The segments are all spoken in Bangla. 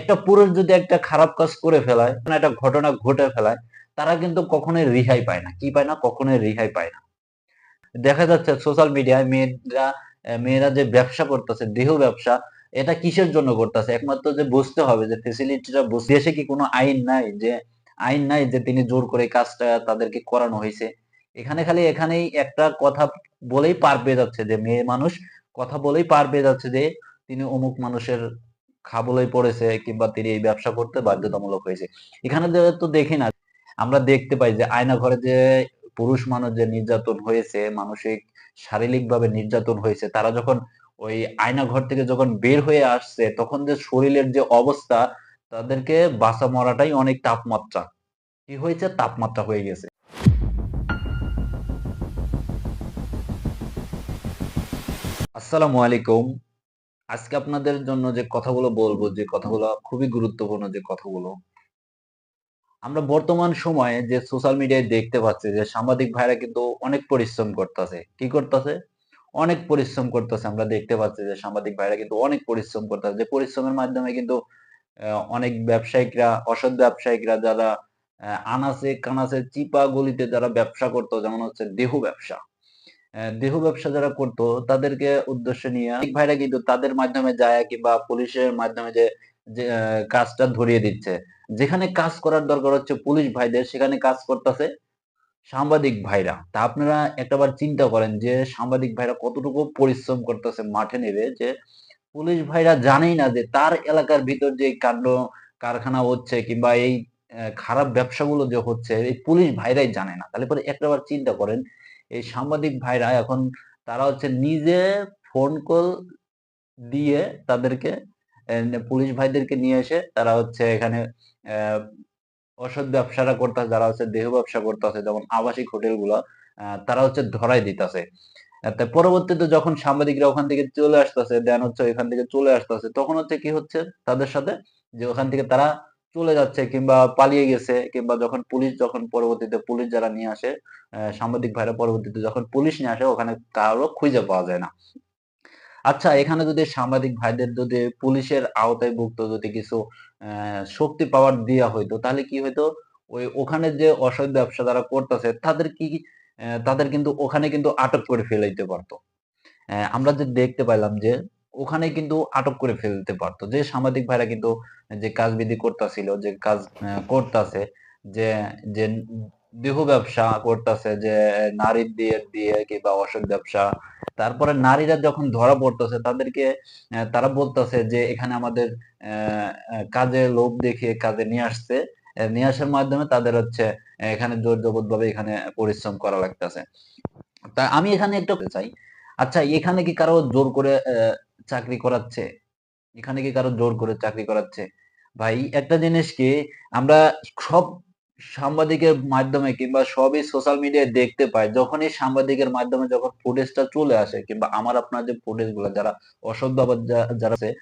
একটা পুরুষ যদি একটা খারাপ কাজ করে ফেলায়, একটা ঘটনা ঘটে ফেলায়, তারা কিন্তু কখনোই রেহাই পায় না। কি পায় না? কখনোই রেহাই পায় না। দেখা যাচ্ছে সোশ্যাল মিডিয়ায় মেয়েরা মেয়েরা যে ব্যবসা করতেছে, দেহ ব্যবসা, এটা কিসের জন্য করতেছে? একমাত্র যে বুঝতে হবে যে ফেসিলিটিটা দেশে কি কোনো আইন নাই যে, আইন নাই যে তিনি জোর করে কাজটা তাদেরকে করানো হয়েছে? এখানে খালি এখানেই একটা কথা বলেই পার পেয়ে যাচ্ছে যে মেয়ে মানুষ, কথা বলেই পার পেয়ে যাচ্ছে যে তিনি অমুক মানুষের খাবলেই পড়েছে কিংবা তিনি এই ব্যবসা করতে বাধ্যতামূলক হয়েছে। এখানে তো দেখি না, আমরা দেখতে পাই যে আয়না ঘরে যে পুরুষ মানুষ যে নির্যাতন হয়েছে, মানসিক শারীরিক ভাবে নির্যাতন হয়েছে, তারা যখন ওই আয়না ঘর থেকে যখন বের হয়ে আসছে, তখন যে শরীরের যে অবস্থা, তাদেরকে বাঁচা মরাটাই অনেক তাপমাত্রা। কি হয়েছে? তাপমাত্রা হয়ে গেছে। আসসালামু আলাইকুম। আজকে আপনাদের জন্য যে কথাগুলো বলব, যে কথাগুলো খুবই গুরুত্বপূর্ণ যে কথাগুলো, আমরা বর্তমান সময়ে যে সোশ্যাল মিডিয়ায় দেখতে পাচ্ছি যে সাংবাদিক ভাইরা কিন্তু অনেক পরিশ্রম করতেছে। কি করতেছে? অনেক পরিশ্রম করতেছে। আমরা দেখতে পাচ্ছি যে সাংবাদিক ভাইরা কিন্তু অনেক পরিশ্রম করতেছে। যে পরিশ্রমের মাধ্যমে কিন্তু অনেক ব্যবসায়িকরা, অসৎ ব্যবসায়িকরা যারা আনাচে কানাচে চিপা গলিতে যারা ব্যবসা করতো, যেমন হচ্ছে দেহ ব্যবসা। দেহ ব্যবসা যারা করতো, তাদেরকে উদ্দেশ্য নিয়ে ভাইরা কিন্তু তাদের মাধ্যমে যায় কিংবা পুলিশের মাধ্যমে যে কাজটা ধরিয়ে দিচ্ছে। যেখানে কাজ করার দরকার হচ্ছে পুলিশ ভাইদের, সেখানে কাজ করতেছে সাংবাদিক ভাইরা। তা আপনারা একটাবার চিন্তা করেন যে, সাংবাদিক ভাইরা কতটুকু পরিশ্রম করতেছে মাঠে নেবে যে, পুলিশ ভাইরা জানেই না যে, তার এলাকার ভিতর যে কাণ্ড কারখানা হচ্ছে কিংবা এই খারাপ ব্যবসাগুলো যে হচ্ছে, এই পুলিশ ভাইরাই জানে না। তাহলে পরে একটাবার চিন্তা করেন এই সাংবাদিক ভাইরা এখন তারা হচ্ছে নিজে ফোন কল দিয়ে তাদেরকে পুলিশ ভাইদেরকে নিয়ে এসে তারা হচ্ছে এখানে অসৎ ব্যবসাটা করতেছে, যারা হচ্ছে দেহ ব্যবসা করতেছে, যেমন আবাসিক হোটেলগুলো তারা হচ্ছে ধরাই দিতেছে। পরবর্তীতে যখন সাংবাদিকরা ওখান থেকে চলে আসতেছে দেন হচ্ছে ওইখান থেকে চলে আসতেছে, তখন হচ্ছে কি হচ্ছে তাদের সাথে যে ওখান থেকে তারা চলে যাচ্ছে কিংবা পালিয়ে গেছে কিংবা যখন পুলিশ যখন পরবর্তীতে পুলিশ যারা নিয়ে আসে সাংবাদিক ভাইরা পরবর্তীতে যখন পুলিশ নিয়ে আসে, ওখানে কারও খুঁজে পাওয়া যায় না। আচ্ছা এখানে যদি সাংবাদিক ভাইদের যদি পুলিশের আওতায় ভুক্ত যদি কিছু শক্তি পাওয়ার দেওয়া হইতো, তাহলে কি হইতো? ওই ওখানে যে অসৎ ব্যবসা যারা করতেছে, তাদের কি তাদের কিন্তু ওখানে কিন্তু আটক করে ফেলাইতে পারতো। আমরা যে দেখতে পাইলাম যে ওখানে কিন্তু আটক করে ফেলতে পারতো। যে সাংবাদিক ভাইরা কিন্তু যে কাজ বিধি করতেছিল, যে কাজ করতাছে, যে যে দেহ ব্যবসা করতেছে, যে নারী দিয়ে দিয়ে কিংবা অসৎ ব্যবসা, তারপরে নারীরা যখন ধরা পড়তেছে, তাদেরকে তারা বলতেছে যে এখানে আমাদের কাজে লোভ দেখিয়ে কাজে নিয়ে আসছে নিয়ে আসার মাধ্যমে তাদের হচ্ছে এখানে জোর জবরদস্ত ভাবে এখানে পরিশ্রম করা লাগতেছে। তা আমি এখানে একটা চাই আচ্ছা এখানে কি কারও জোর করে চাকরি করাচ্ছে। এখানে কি কারও জোর করে চাকরি করাচ্ছে? ভাই, একটা জিনিস কি, আমরা সব সাংবাদিকের মাধ্যমে কিংবা সবই সোশ্যাল মিডিয়ায় দেখতে পাই, যখনই সাংবাদিকের মাধ্যমে যখন ফুটেজটা চলে আসে, কিংবা আমার আপনার যে ফুটেজগুলো, যারা অসৎভাবে যা- যারা আছে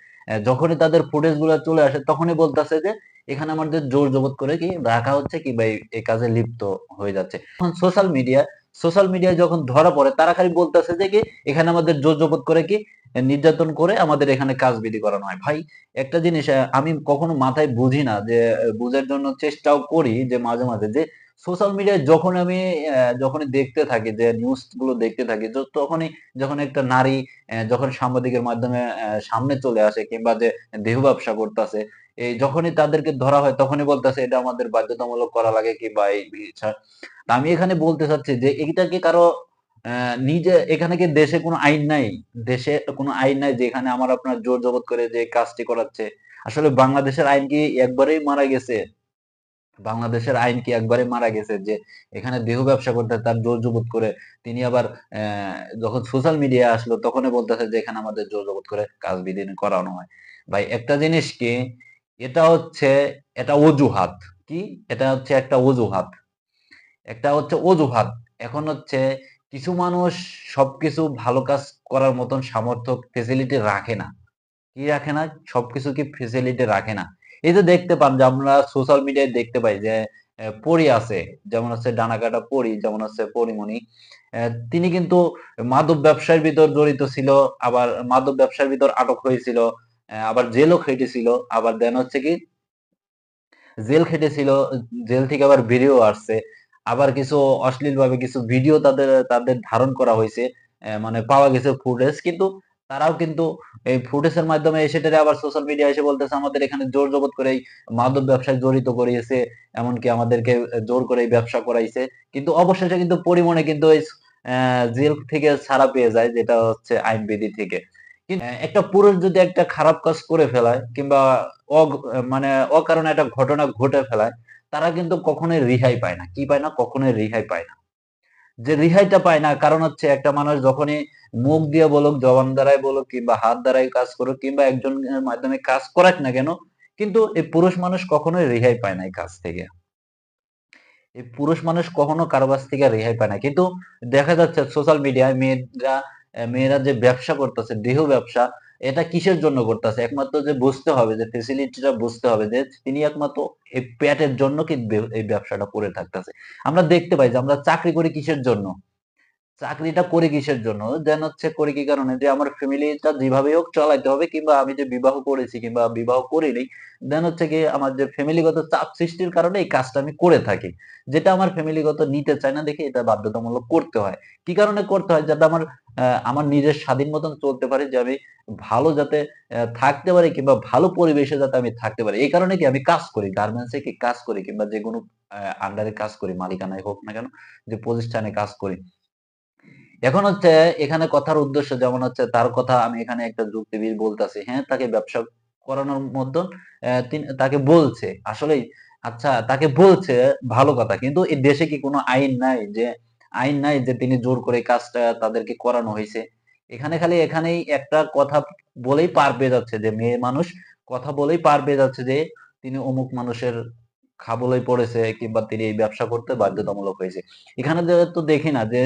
যখনই তাদের ফুটেজগুলো চলে আসে, তখনই বলতেছে যে, এখানে আমাদের জোর জবত করে কি রাখা হচ্ছে কি ভাই এই কাজে লিপ্ত হয়ে যাচ্ছে। সোশ্যাল মিডিয়া সোশ্যাল মিডিয়ায় যখন ধরা পড়ে তারা খালি বলতেছে যে কি এখানে আমাদের জোর জবত করে কি নির্যাতন করে আমাদের এখানে কাজ বিধি করানো হয়। ভাই একটা জিনিস আমি কখনো মাথায় বুঝি না যে বুঝার জন্য চেষ্টাও করি যে মাঝে মাঝে যে সোশ্যাল মিডিয়ায় যখন আমি আহ, যখনই দেখতে থাকি যে নিউজগুলো দেখতে থাকি তখনই যখন একটা নারী যখন সাংবাদিকের মাধ্যমে সামনে চলে আসে কিংবা যে দেহ ব্যবসা করতেছে এই যখনই তাদেরকে ধরা হয়, তখনই বলতেছে এটা আমাদের বাধ্যতামূলক করা লাগে কিংবা এই আমি এখানে বলতে চাচ্ছি যে এটা কি কারও নিজে, এখানে কি দেশে কোনো আইন নাই? দেশে কোনো আইন নাই যে এখানে আমার আপনার জোর জবত করে যে কাজটি করাচ্ছে। আসলে বাংলাদেশের আইন কি একবারেই মারা গেছে? বাংলাদেশের আইন কি একবারে মারা গেছে যে এখানে দেহ ব্যবসা করতে তার জোর জবত করে? তিনি আবার যখন সোশ্যাল মিডিয়া আসলো তখনই বলতেছে যে এখানে আমাদের জোর জবত করে কাজ বিধি করানো হয়। ভাই, একটা জিনিস কি এটা হচ্ছে, এটা অজুহাত। কি? এটা হচ্ছে একটা অজুহাত। একটা হচ্ছে অজুহাত। এখন হচ্ছে কিছু মানুষ সবকিছু ভালো কাজ করার মতন সামর্থ্য ফেসিলিটি রাখে না। কি রাখে না? সবকিছু কি ফেসিলিটি রাখে না। এই যে দেখতে পান যে আমরা সোশ্যাল মিডিয়ায় দেখতে পাই যে পরী আছে, যেমন হচ্ছে ডানাকাটা পরী, যেমন হচ্ছে পরিমণি। তিনি কিন্তু মাদক ব্যবসার ভিতর জড়িত ছিল, আবার মাদক ব্যবসার ভিতর আটক হয়েছিল। আবার জেলও খেটেছিল। আবার দেন হচ্ছে কি, জেল খেটেছিল, জেল থেকে আবার বেরিয়েও আসছে। আবার কিছু অশ্লীল ভাবে কিছু ভিডিও তাদের তাদের ধারণ করা হয়েছে। মানে পাওয়া গেছে ফুটেজ কিন্তু তারাও কিন্তু এই ফুটেজের মাধ্যমে সেটারে আবার সোশ্যাল মিডিয়া এসে বলতেছে, আমাদের এখানে জোর জবত করে মাদক ব্যবসায় জড়িত করিয়েছে। এমনকি আমাদেরকে জোর করে ব্যবসা করাইছে। কিন্তু অবশেষে কিন্তু পরিমণে কিন্তু এই জেল থেকে ছাড়া পেয়ে যায়, যেটা হচ্ছে আইন বিধি থেকে। একটা পুরুষ যদি একটা খারাপ কাজ করে ফেলায় কিংবা মানে অকারণে একটা ঘটনা ঘটে ফেলায়, তারা কিন্তু কখনোই রিহাই পায় না। কি পায় না? কখনোই রিহাই পায় না। যে রিহাইটা পায় না, কারণ হচ্ছে একটা মানুষ যখনই মুখ দিয়ে বলুক, জবান দ্বারাই বলুক কিংবা হাত দ্বারাই কাজ করুক কিংবা একজনের মাধ্যমে কাজ করাক না কেন, কিন্তু এই পুরুষ মানুষ কখনোই রেহাই পায় না এই কাজ থেকে। এই পুরুষ মানুষ কখনো কারও কাছ থেকে রেহাই পায় না। কিন্তু দেখা যাচ্ছে সোশ্যাল মিডিয়ায় মেয়েরা মেয়েরা যে ব্যবসা করতেছে, দেহ ব্যবসা, এটা কিসের জন্য করতেছে? একমাত্র যে বুঝতে হবে, যে ফেসিলিটিটা বুঝতে হবে, যে তিনি একমাত্র এই পেটের জন্য কি এই ব্যবসাটা করে থাকতেছে। আমরা দেখতে পাই যে আমরা চাকরি করি কিসের জন্য? চাকরিটা করি কিসের জন্য? দেন হচ্ছে করি কি কারণে? যে আমার ফ্যামিলিটা যেভাবে হোক চালাইতে হবে কিংবা আমি যে বিবাহ করেছি কিংবা বিবাহ করিনি দেন হচ্ছে কি আমার যে ফ্যামিলিগত চাপ সৃষ্টির কারণে এই কাজটা আমি করে থাকি। যেটা আমার ফ্যামিলিগত নিতে চায় না দেখে এটা বাধ্যতামূলক করতে হয়। কি কারণে করতে হয়? যাতে আমার আমার নিজের স্বাধীন মতন চলতে পারে, যে আমি ভালো যাতে থাকতে পারি কিংবা ভালো পরিবেশে যাতে আমি থাকতে পারি। এই কারণে কি আমি কাজ করি গার্মেন্টসে কি কাজ করি কিংবা যে কোনো আন্ডারে কাজ করি, মালিকানায় হোক না কেন, যে প্রতিষ্ঠানে কাজ করি। এখন হচ্ছে এখানে কথার উদ্দেশ্য যেমন হচ্ছে তার কথা আমি এখানে একটা যুক্তিবিদ বলতেছি হ্যাঁ তাকে ব্যবসা করানোর মতন তাকে বলছে আসলে আচ্ছা তাকে বলছে, ভালো কথা, কিন্তু এই দেশে কি কোনো আইন নাই যে, আইন নাই যে তিনি জোর করে কাজটা তাদেরকে করানো হয়েছে? এখানে খালি এখানেই একটা কথা বলেই পার পেয়ে যাচ্ছে যে মেয়ে মানুষ, কথা বলেই পার পেয়ে যাচ্ছে যে তিনি অমুক মানুষের খাবলেই পড়েছে কিংবা তিনি এই ব্যবসা করতে বাধ্যতামূলক হয়েছে। এখানে যে তো দেখি না যে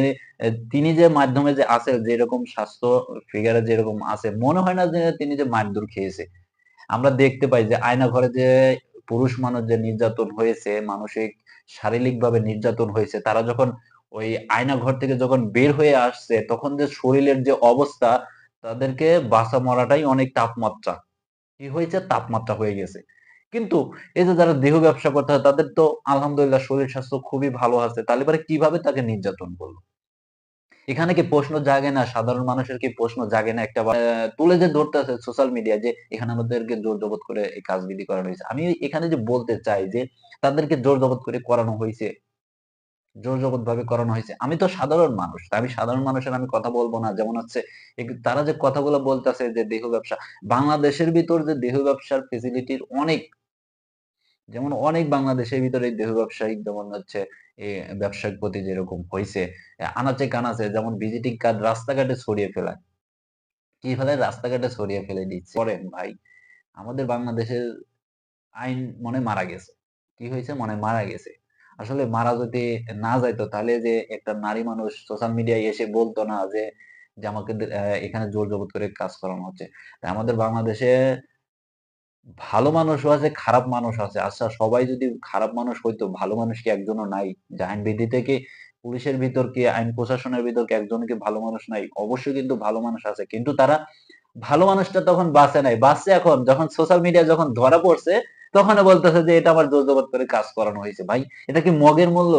তিনি যে মাধ্যমে যে আছে যেরকম স্বাস্থ্য ফিগারে যেরকম আছে মনে হয় না যে তিনি যে মারধর খেয়েছে। আমরা দেখতে পাই যে আয়না ঘরে যে পুরুষ মানুষ যে নির্যাতন হয়েছে, মানসিক শারীরিক ভাবে নির্যাতন হয়েছে, তারা যখন ওই আয়না ঘর থেকে যখন বের হয়ে আসছে, তখন যে শরীরের যে অবস্থা, তাদেরকে বাঁচা মরাটাই অনেক তাপমাত্রা। কি হয়েছে? তাপমাত্রা হয়ে গেছে। কিন্তু এই যে যারা দেহ ব্যবসা করতে হয়, তাদের তো আলহামদুলিল্লাহ শরীর স্বাস্থ্য খুবই ভালো আছে। তাহলে পরে কীভাবে তাকে নির্যাতন করল? এখানে কি প্রশ্ন জাগে না? সাধারণ মানুষের কি প্রশ্ন জাগে না? একটা তুলে যে ধরতে আছে সোশ্যাল মিডিয়া যে এখানে আমাদেরকে জোর জবত করে এই কাজ বিধি করানো হয়েছে। আমি এখানে যে বলতে চাই যে, তাদেরকে জোর জবত করে করানো হয়েছে জোর জবত ভাবে করানো হয়েছে। আমি তো সাধারণ মানুষ আমি সাধারণ মানুষের আমি কথা বলব না। যেমন হচ্ছে তারা যে কথাগুলো বলতেছে যে দেহ ব্যবসা, বাংলাদেশের ভিতর যে দেহ ব্যবসার ফেসিলিটির অনেক, যেমন অনেক বাংলাদেশের ভিতরে দেহ ব্যবসায়িক যেমন হচ্ছে ব্যবসায়িক প্রতি যেরকম হয়েছে আনাচে কানাচে যেমন ভিজিটিং কার্ড রাস্তাঘাটে ছড়িয়ে ফেলায় কি ফেলে রাস্তাঘাটে ছড়িয়ে ফেলে দিচ্ছে? করেন ভাই, আমাদের বাংলাদেশের আইন মনে মারা গেছে। কি হয়েছে? মনে মারা গেছে। আসলে মারা যদি না যাইতো, তাহলে যে একটা নারী মানুষ সোশ্যাল মিডিয়ায় এসে বলতো না যে যে আমাকে এখানে জোর জবত করে কাজ করানো হচ্ছে। আমাদের বাংলাদেশে ভালো মানুষও আছে, খারাপ মানুষ আছে। আচ্ছা সবাই যদি খারাপ মানুষ হইতো, ভালো মানুষ কি একজনও নাই? যে আইন বিধিতে কি পুলিশের ভিতর কি, আইন প্রশাসনের ভিতর কি একজন কি ভালো মানুষ নাই? অবশ্যই কিন্তু ভালো মানুষ আছে। কিন্তু তারা ভালো মানুষটা তখন বাঁচে নাই। বাঁচছে এখন। যখন সোশ্যাল মিডিয়া যখন ধরা পড়ছে তখন বলতেছে যে, এটা আমার জোর করে কাজ করানো হয়েছে ভাই। এটা কি মগের মূল্য?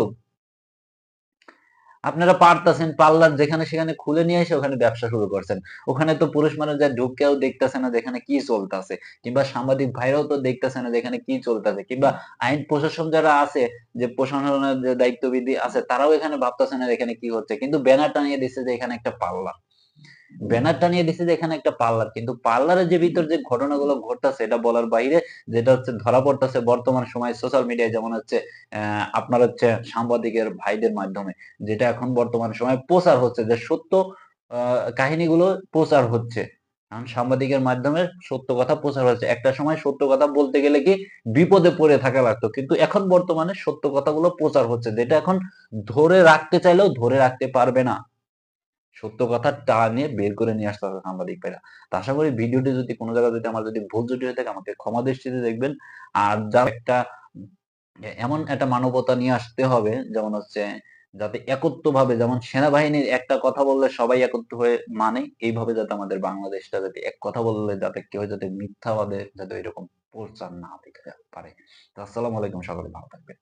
আপনারা পারতাছেন পার্লার যেখানে সেখানে খুলে নিয়ে এসে ওখানে ব্যবসা শুরু করছেন। ওখানে তো পুরুষ মানুষ যা ঢুকেও দেখতেছে না যেখানে কি চলতেছে। কিংবা সাংবাদিক ভাইরাও তো দেখতেছে না যেখানে কি চলতেছে। কিংবা আইন প্রশাসন যারা আছে, যে প্রশাসনের যে দায়িত্ববিধি আছে, তারাও এখানে ভাবতেছে না এখানে কি হচ্ছে। কিন্তু ব্যানার টানিয়ে দিচ্ছে যে, এখানে একটা পার্লার ব্যানার টানিয়ে দিচ্ছে যে এখানে একটা পার্লার, কিন্তু পার্লারের যে ভিতর যে ঘটনাগুলো ঘটতেছে এটা বলার বাইরে যেটা হচ্ছে ধরা পড়তেছে বর্তমান সময় সোশ্যাল মিডিয়ায় যেমন হচ্ছে আপনার হচ্ছে সাংবাদিকের ভাইদের মাধ্যমে, যেটা এখন বর্তমান সময় প্রচার হচ্ছে যে সত্য কাহিনীগুলো প্রচার হচ্ছে। কারণ সাংবাদিকের মাধ্যমে সত্য কথা প্রচার হচ্ছে। একটা সময় সত্য কথা বলতে গেলে কি বিপদে পড়ে থাকা লাগতো, কিন্তু এখন বর্তমানে সত্য কথাগুলো প্রচার হচ্ছে, যেটা এখন ধরে রাখতে চাইলেও ধরে রাখতে পারবে না। সত্য কথা টানে বের করে নিয়ে আসতে হবে সাংবাদিক ভাইরা। তো আশা করি ভিডিওটি যদি কোনো জায়গায় যদি আমার যদি ভুল জুটি হয়ে থাকে, আমাকে ক্ষমা দৃষ্টিতে দেখবেন। আর যা একটা এমন একটা মানবতা নিয়ে আসতে হবে, যেমন হচ্ছে যাতে একত্রভাবে, যেমন সেনাবাহিনীর একটা কথা বললে সবাই একত্র হয়ে মানে এইভাবে যাতে আমাদের বাংলাদেশটা যাতে এক কথা বললে যাতে কেউ যাতে মিথ্যাবাদে যাতে এরকম প্রচার না দিতে পারে। তো আসসালামু আলাইকুম, সকলে ভালো থাকবেন।